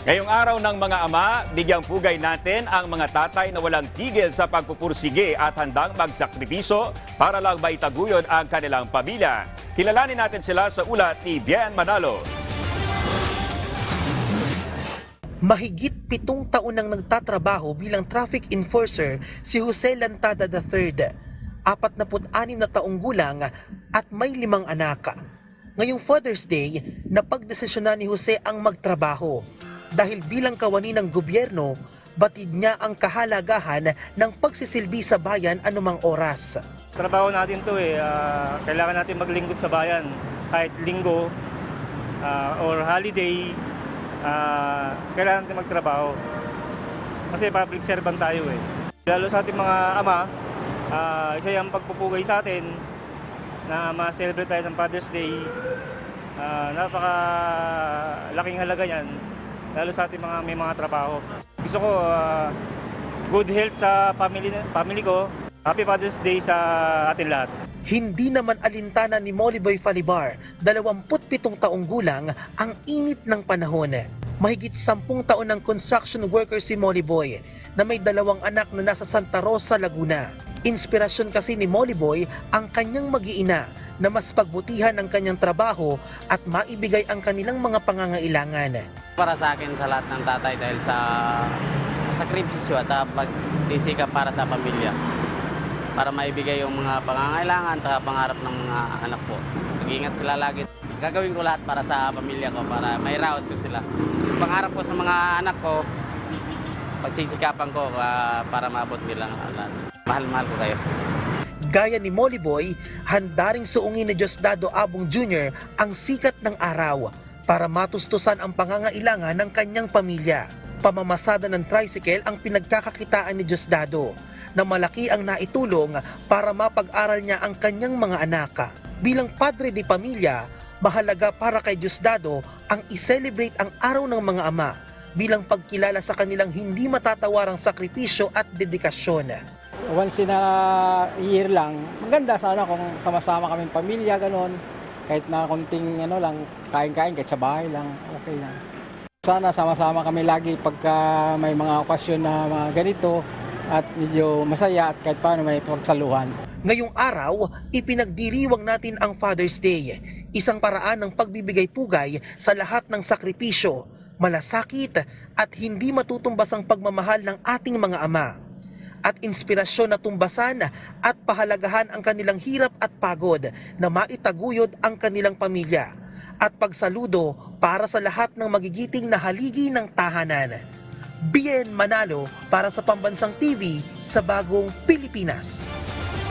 Ngayong araw ng mga ama, bigyang pugay natin ang mga tatay na walang tigil sa pagpupursige at handang magsakripiso para lang maitaguyod ang kanilang pamilya. Kilalanin natin sila sa ulat ni Bien Manalo. Mahigit pitong taon nang nagtatrabaho bilang traffic enforcer si Jose Lantada III. 46 na taong gulang at may limang anak. Ngayong Father's Day, napagdesisyonan ni Jose ang magtrabaho dahil bilang kawani ng gobyerno, batid niya ang kahalagahan ng pagsisilbi sa bayan anumang oras. Trabaho natin to eh. Ah, kailangan natin maglingkod sa bayan. Kahit linggo ah, or holiday, ah, kailangan natin magtrabaho. Kasi public servant tayo eh. Lalo sa ating mga ama, ah, isa yung pagpupugay sa atin na ma-celebrate tayo ng Father's Day. Ah, napaka laking halaga yan. Lalo sa ating mga may mga trabaho. Gusto ko ah, good health sa family, family ko. Happy Father's Day sa atin lahat. Hindi naman alintana ni Mollyboy Falibar, 27 taong gulang, ang init ng panahon. Mahigit 10 taon ng construction worker si Mollyboy na may dalawang anak na nasa Santa Rosa, Laguna. Inspirasyon kasi ni Mollyboy ang kanyang mag-iina na mas pagbutihan ang kanyang trabaho at maibigay ang kanilang mga pangangailangan. Para sa akin sa lahat ng tatay dahil sa sakripisyo at sa pagsisikap para sa pamilya. Para maibigay yung mga pangangailangan at pangarap ng mga anak ko. Mag-ingat sila lagi. Gagawin ko lahat para sa pamilya ko, para may raos ko sila. Pangarap ko sa mga anak ko, pagsisikapan ko ah, para maabot nila ang lahat. Mahal-mahal ko kayo. Gaya ni Mollyboy, handa ring suungin ni Diosdado Abong Jr. ang sikat ng araw para matustusan ang pangangailangan ng kanyang pamilya. Pamamasada ng tricycle ang pinagkakakitaan ni Diosdado na malaki ang naitulong para mapag-aral niya ang kanyang mga anak. Bilang padre de pamilya, mahalaga para kay Diosdado ang i-celebrate ang araw ng mga ama bilang pagkilala sa kanilang hindi matatawarang sakripisyo at dedikasyon. once in a year lang, maganda sana kung sama-sama kaming pamilya, ganun. Kahit na konting ano lang, kain-kain, kahit sa bahay lang, okay lang. Sana sama-sama kami lagi pagka may mga okasyon na mga ganito at medyo masaya at kahit paano may pagsaluhan. Ngayong araw, ipinagdiriwang natin ang Father's Day, isang paraan ng pagbibigay pugay sa lahat ng sakripisyo, malasakit at hindi matutumbas ang pagmamahal ng ating mga ama. At inspirasyon na tumbasan at pahalagahan ang kanilang hirap at pagod na maitaguyod ang kanilang pamilya. At pagsaludo para sa lahat ng magigiting na haligi ng tahanan. Bien Manalo para sa Pambansang TV sa Bagong Pilipinas.